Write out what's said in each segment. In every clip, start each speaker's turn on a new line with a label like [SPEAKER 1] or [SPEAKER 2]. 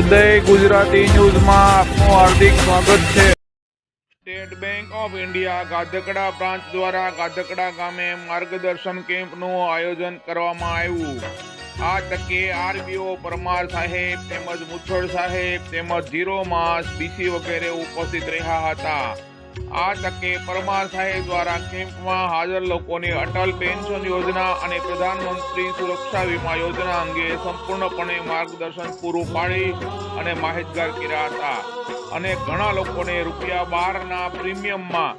[SPEAKER 1] ઉદય ગુજરાતી ન્યૂઝમાં આપનું હાર્દિક સ્વાગત છે. State Bank of India Gadhkada branch દ્વારા ગાધકડા ગામે માર્ગદર્શન કેમ્પનું આયોજન કરવામાં આવ્યું. આ તકે આરબીઓ પરમાર સાહેબ તેમજ મુછોડ સાહેબ તેમજ ઝીરો માસ ડીસી વગેરે ઉપસ્થિત રહ્યા હતા. આ તકે પરમાર સાહેબ દ્વારા કેમ્પમાં હાજર લોકોને અટલ પેન્શન યોજના અને પ્રધાનમંત્રી સુરક્ષા વીમા યોજના અંગે સંપૂર્ણપણે માર્ગદર્શન પૂરું પાડી અને માહિતગાર કર્યા હતા. અને ઘણા લોકોને રૂપિયા બારના પ્રીમિયમમાં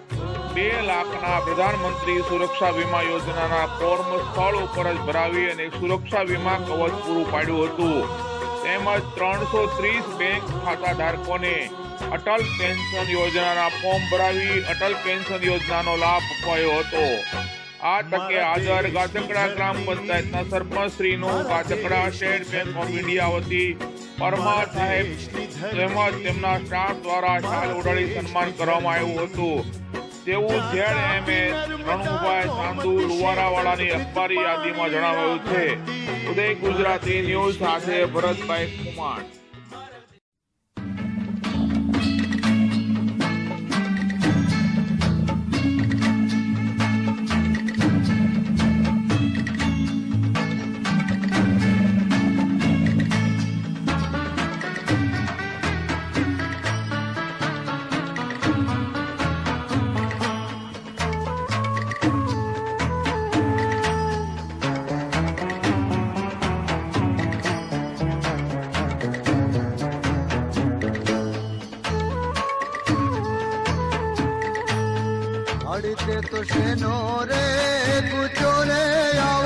[SPEAKER 1] બે લાખના પ્રધાનમંત્રી સુરક્ષા વીમા યોજનાના ફોર્મ સ્થળ ઉપર જ ભરાવી અને સુરક્ષા વીમા કવચ પૂરું પાડ્યું હતું. તેમજ ત્રણસો ત્રીસ બેંક ખાતા ધારકોને અટલ પેન્શન યોજનાના ફોર્મ ભરાવી અટલ પેન્શન યોજનાનો લાભ અપાયો હતો. આ તકે હાજર ગાતકડા ગ્રામ પંચાયતના સરપંચ શ્રીનું Gajkada State Bank of India વતી પરમાર સાહેબ તેમજ તેમના સ્ટાફ દ્વારા શાલ ઉડાડી સન્માન કરવામાં આવ્યું હતું. તેવું રણુભાઈ ચાંદુ લુવારાવાળાની અખબારી યાદીમાં જણાવાયું છે. ઉદય ગુજરાતી ન્યૂઝ સાથે ભરતભાઈ કુમાર.
[SPEAKER 2] দিতে তো সে নরে কুচরে আ